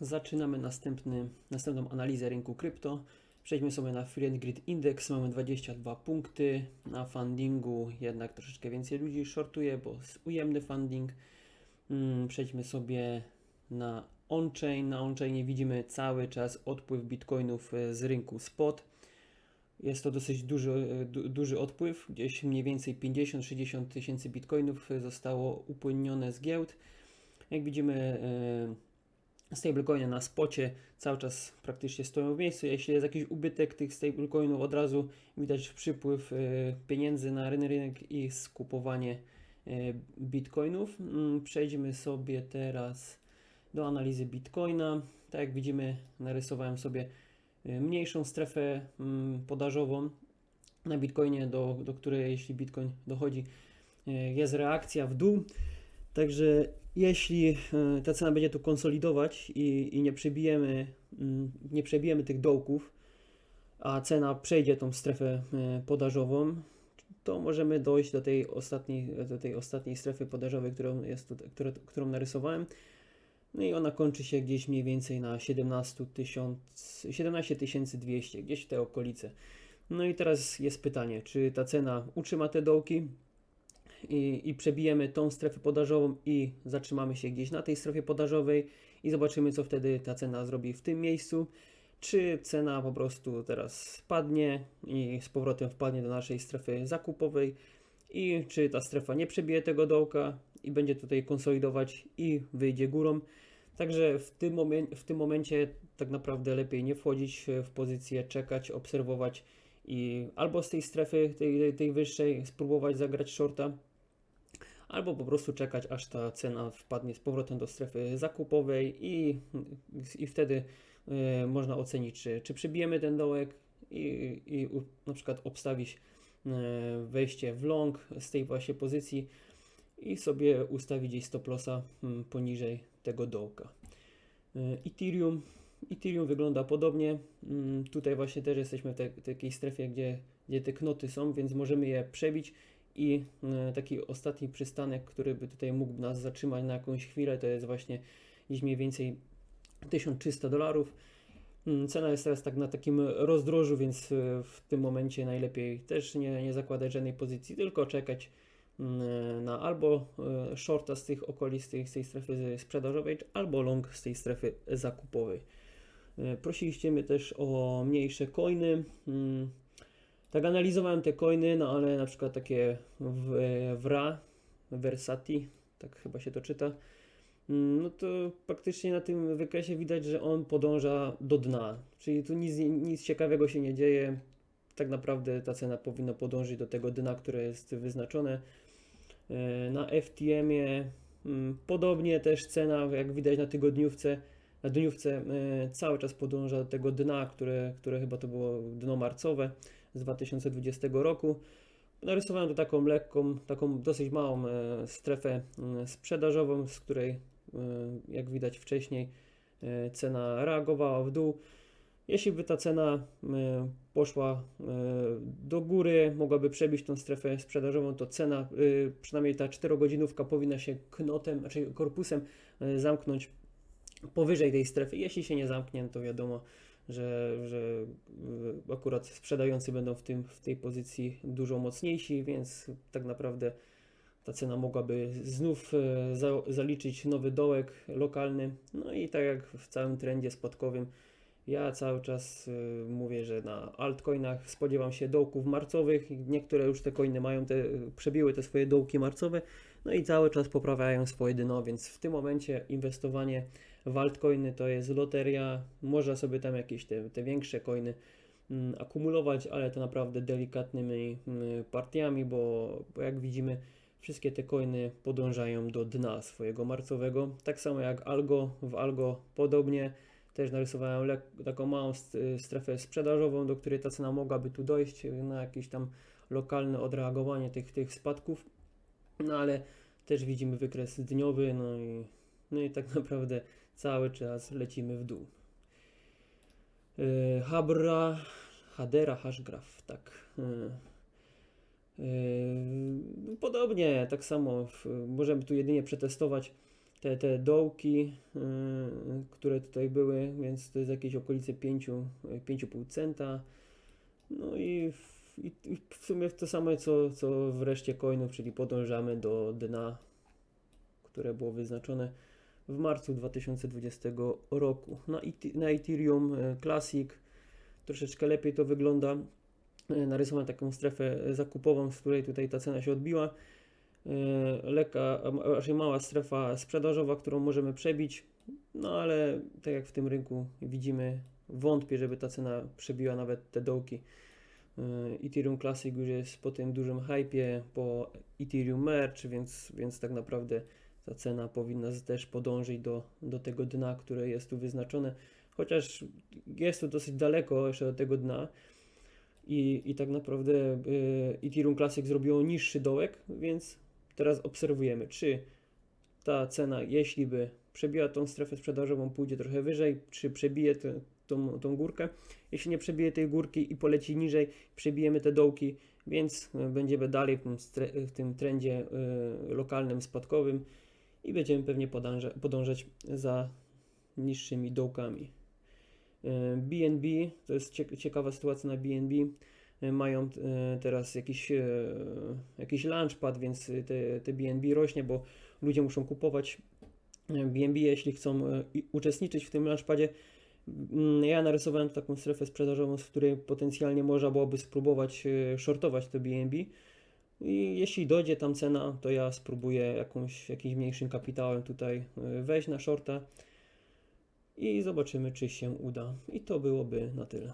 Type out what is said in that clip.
zaczynamy następny, następną analizę rynku krypto. Przejdźmy sobie na and Grid Index, mamy 22 punkty. Na fundingu jednak troszeczkę więcej ludzi shortuje, bo jest ujemny funding. Mm, Przejdźmy sobie na on-chain. Na on-chainie widzimy cały czas odpływ bitcoinów e, z rynku spot. Jest to dosyć duży, e, du, duży odpływ, gdzieś mniej więcej 50-60 tysięcy bitcoinów e, zostało upłynione z giełd. Jak widzimy, stablecoiny na spocie cały czas praktycznie stoją w miejscu. Jeśli jest jakiś ubytek tych stablecoinów, od razu widać przypływ e, pieniędzy na rynek i skupowanie e, bitcoinów. Mm, Przejdźmy sobie teraz do analizy bitcoina. Tak jak widzimy, narysowałem sobie e, mniejszą strefę mm, podażową na bitcoinie, do, do której jeśli bitcoin dochodzi, jest reakcja w dół. Także jeśli e, ta cena będzie tu konsolidować i, i nie przebijemy, mm, nie przebijemy tych dołków, a cena przejdzie tą strefę e, podażową, to możemy dojść do tej ostatniej, do tej ostatniej strefy podażowej, którą, jest tutaj, które, którą narysowałem. No i ona kończy się gdzieś mniej więcej na 17 tysiąc, 17 200, gdzieś w te okolice. No i teraz jest pytanie, czy ta cena utrzyma te dołki i, i przebijemy tą strefę podażową i zatrzymamy się gdzieś na tej strefie podażowej i zobaczymy, co wtedy ta cena zrobi w tym miejscu. Czy cena po prostu teraz spadnie i z powrotem wpadnie do naszej strefy zakupowej i czy ta strefa nie przebije tego dołka i będzie tutaj konsolidować i wyjdzie górą. Także w tym, momen- w tym momencie tak naprawdę lepiej nie wchodzić w pozycję, czekać, obserwować i albo z tej strefy, tej, tej, wyższej, spróbować zagrać shorta, albo po prostu czekać, aż ta cena wpadnie z powrotem do strefy zakupowej i, i wtedy e, można ocenić, czy, czy przebijemy ten dołek i, i na przykład obstawić e, wejście w long z tej właśnie pozycji i sobie ustawić gdzieś stop lossa mm, poniżej tego dołka. E, Ethereum. Ethereum wygląda podobnie. Mm, Tutaj właśnie też jesteśmy w takiej strefie, gdzie, gdzie te knoty są, więc możemy je przebić i e, taki ostatni przystanek, który by tutaj mógł nas zatrzymać na jakąś chwilę, to jest właśnie gdzieś mniej więcej 1300 dolarów. Mm, Cena jest teraz tak na takim rozdrożu, więc e, w tym momencie najlepiej też nie, nie zakładać żadnej pozycji, tylko czekać mm, na albo e, shorta z tych okolic, z tej, strefy sprzedażowej, albo long z tej strefy zakupowej. Prosiliście mnie też o mniejsze coiny. Tak analizowałem te coiny, no ale na przykład takie w, Wra, Versati, tak chyba się to czyta, mm, no to praktycznie na tym wykresie widać, że on podąża do dna. Czyli tu nic, nic ciekawego się nie dzieje. Tak naprawdę ta cena powinna podążyć do tego dna, które jest wyznaczone. E, Na FTM-ie mm, podobnie też cena, jak widać na tygodniówce, na dniówce e, cały czas podąża do tego dna, które, które chyba to było dno marcowe z 2020 roku. Narysowałem tu taką lekką, taką dosyć małą e, strefę e, sprzedażową, z której, e, jak widać wcześniej, cena reagowała w dół. Jeśli by ta cena poszła do góry, mogłaby przebić tą strefę sprzedażową, to cena, przynajmniej ta 4-godzinówka powinna się knotem, znaczy korpusem zamknąć powyżej tej strefy. Jeśli się nie zamknie, to wiadomo, że, że akurat sprzedający będą w, tym, w tej pozycji dużo mocniejsi, więc tak naprawdę ta cena mogłaby znów e, za, zaliczyć nowy dołek lokalny. No i tak jak w całym trendzie spadkowym, ja cały czas y, mówię, że na altcoinach spodziewam się dołków marcowych. Niektóre już te coiny mają te, przebiły te swoje dołki marcowe, no i cały czas poprawiają swoje dno, więc w tym momencie inwestowanie w altcoiny to jest loteria. Można sobie tam jakieś te, te większe coiny mm, akumulować, ale to naprawdę delikatnymi mm, partiami, bo, bo jak widzimy, wszystkie te coiny podążają do dna swojego marcowego. Tak samo jak Algo, w Algo podobnie. Też narysowałem taką małą st- strefę sprzedażową, do której ta cena mogłaby tu dojść na jakieś tam lokalne odreagowanie tych, tych spadków. No ale też widzimy wykres dniowy, no i, no i tak naprawdę cały czas lecimy w dół. Yy, Habra, Hadera, Hashgraph, tak. Yy. Yy, Podobnie, tak samo w, możemy tu jedynie przetestować te, te dołki, yy, które tutaj były, więc to jest jakieś okolice 5, 5,5 centa. No i w, i i w sumie to samo co, co w coinów, czyli podążamy do dna, które było wyznaczone w marcu 2020 roku. Na, Eth- na Ethereum e, Classic troszeczkę lepiej to wygląda. E, Narysowałem taką strefę zakupową, z której tutaj ta cena się odbiła. E, Lekka, a raczej mała strefa sprzedażowa, którą możemy przebić. No ale tak jak w tym rynku widzimy, wątpię, żeby ta cena przebiła nawet te dołki. E, Ethereum Classic już jest po tym dużym hypie, po Ethereum Merge, więc, więc tak naprawdę ta cena powinna też podążyć do, do tego dna, które jest tu wyznaczone. Chociaż jest to dosyć daleko jeszcze do tego dna. I, i tak naprawdę y, Ethereum Classic zrobiło niższy dołek, więc teraz obserwujemy, czy ta cena, jeśli by przebiła tą strefę sprzedażową, pójdzie trochę wyżej, czy przebije tę- tą, tą górkę. Jeśli nie przebije tej górki i poleci niżej, przebijemy te dołki, więc y, będziemy dalej w tym, w tym trendzie y, lokalnym, spadkowym i będziemy pewnie podąża- podążać za niższymi dołkami. E, BNB, to jest cie- ciekawa sytuacja na BNB. E, Mają e, teraz jakiś, e, jakiś launchpad, więc te, te BNB rośnie, bo ludzie muszą kupować e, BNB, jeśli chcą e, uczestniczyć w tym launchpadzie. Mm, Ja narysowałem taką strefę sprzedażową, z której potencjalnie można byłoby spróbować e, shortować to BNB. I jeśli dojdzie tam cena, to ja spróbuję jakąś, jakimś mniejszym kapitałem tutaj e, wejść na shorta i zobaczymy, czy się uda. I to byłoby na tyle.